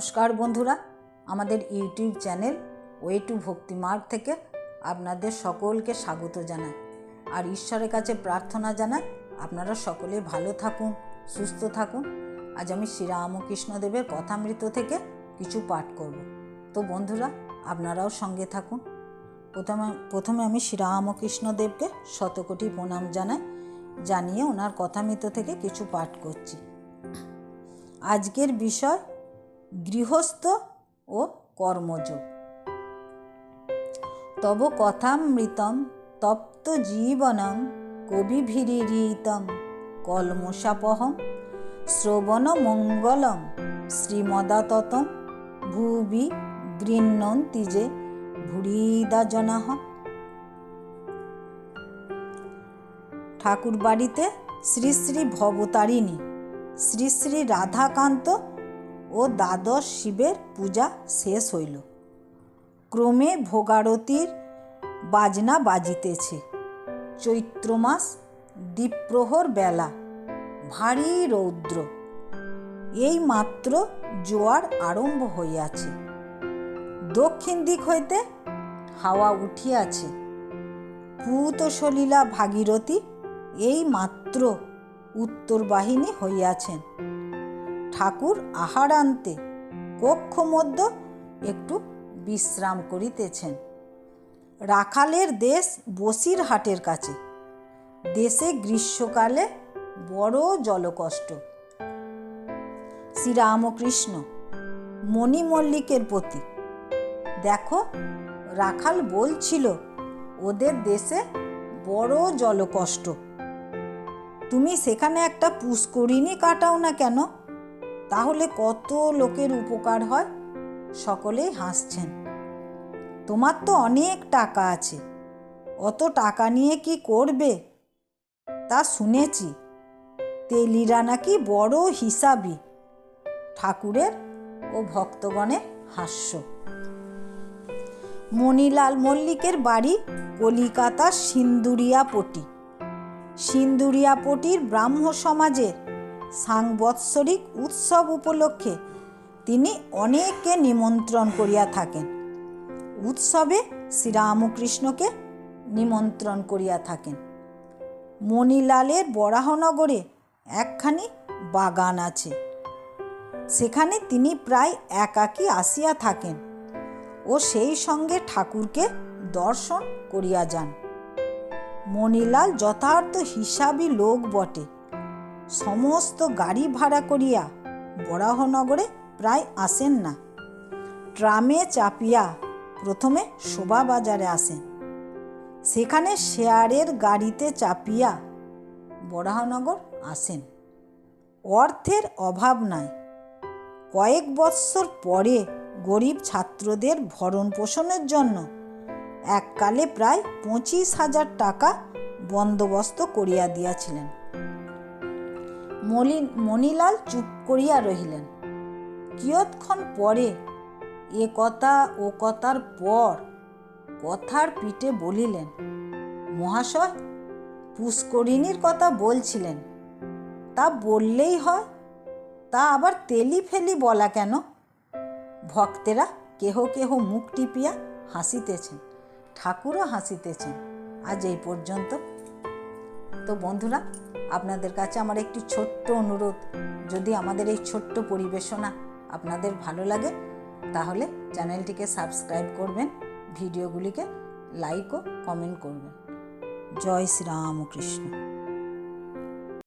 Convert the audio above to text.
নমস্কার বন্ধুরা, আমাদের ইউটিউব চ্যানেল ওয়ে টু ভক্তি মার্গ থেকে আপনাদের সকলকে স্বাগত জানাই। আর ঈশ্বরের কাছে প্রার্থনা জানাই, আপনারা সকলে ভালো থাকুন, সুস্থ থাকুন। আজ আমি শ্রীরামকৃষ্ণদেবের কথামৃত থেকে কিছু পাঠ করব। তো বন্ধুরা, আপনারাও সঙ্গে থাকুন। প্রথমে প্রথমে আমি শ্রীরামকৃষ্ণদেবকে শতকোটি প্রণাম জানাই, জানিয়ে ওনার কথামৃত থেকে কিছু পাঠ করছি। আজকের বিষয় গৃহস্থ ও কর্মযোগ। তব কথামৃতম তপ্ত জীবনং কবিভিরিতম কলমশাপহম শ্রবণ মঙ্গলম শ্রীমদাততম ভুবি গৃহ্ণন্তি যে ভুরিদা জনাহ ঠাকুর বাড়িতে শ্রী শ্রী ভবতারিণী, শ্রী শ্রী রাধাকান্ত ও দ্বাদশ শিবের পূজা শেষ হইল। ক্রমে ভোগারতির বাজনা বাজিতেছে। চৈত্র মাস, দ্বীপ্রহর বেলা, ভারী রৌদ্র। এই মাত্র জোয়ার আরম্ভ হইয়াছে। দক্ষিণ দিক হইতে হাওয়া উঠিয়াছে। পূত সলীলা ভাগীরথী এই মাত্র উত্তর বাহিনী হইয়াছেন। ঠাকুর আহারান্তে কক্ষ মধ্য একটু বিশ্রাম করিতেছেন। রাখালের দেশ বসির হাটের কাছে। দেশে গ্রীষ্মকালে বড় জলকষ্ট। শ্রীরামকৃষ্ণ মণিমল্লিকের প্রতি, দেখো, রাখাল বলছিল, ওদের দেশে বড় জলকষ্ট। তুমি সেখানে একটা পুষ্করিণী কাটাও না কেন? তাহলে কত লোকের উপকার হয়? সকলেই হাসছেন। তোমার তো অনেক টাকা আছে। অত টাকা নিয়ে কি করবে? তা শুনেছি। তেলিরা নাকি বড় হিসাবি। ঠাকুরের ও ভক্তগণের হাস্য। মণিলাল মল্লিকের বাড়ি কলিকাতার সিন্দুরিয়াপটি। সিন্দুরিয়াপটির ব্রাহ্ম সমাজের সাংবৎসরিক উৎসব উপলক্ষে তিনি অনেককে নিমন্ত্রণ করিয়া থাকেন। উৎসবে শ্রীরামকৃষ্ণকে নিমন্ত্রণ করিয়া থাকেন। মণিলালের বরাহনগরে একখানি বাগান আছে। সেখানে তিনি প্রায় একাকী আসিয়া থাকেন ও সেই সঙ্গে ঠাকুরকে দর্শন করিয়া যান। মণিলাল যথার্থ হিসাবী লোক বটে। সমস্ত গাড়ি ভাড়া করিয়া বরাহনগরে প্রায় আসেন না। ট্রামে চাপিয়া প্রথমে শোভাবাজারে আসেন। সেখানে শেয়ারের গাড়িতে চাপিয়া বরাহনগর আসেন। অর্থের অভাব নাই। কয়েক বৎসর পরে গরিব ছাত্রদের ভরণ পোষণের জন্য এককালে প্রায় পঁচিশ হাজার টাকা বন্দোবস্ত করিয়া দিয়াছিলেন। মলি, মণিলাল চুপ করিয়া রহিলেন। কিয়ৎক্ষণ পরে এ কথা ও কথার পর কথার পিঠে বলিলেন, মহাশয়, পুষ্করিণীর কথা বলছিলেন। তা বললেই হয়, তা আবার তেলি ফেলি বলা কেন? ভক্তেরা কেহ কেহ মুখ টিপিয়া হাসিতেছেন, ঠাকুরও হাসিতেছেন, আজ এই পর্যন্ত। তো বন্ধুরা আপনাদের কাছে আমার একটি ছোট্ট অনুরোধ। যদি আমাদের এই ছোট্ট পরিবেশনা আপনাদের ভালো লাগে, তাহলে চ্যানেলটিকে সাবস্ক্রাইব করবেন, ভিডিওগুলিকে লাইক ও কমেন্ট করবেন। জয় শ্রীরামকৃষ্ণ।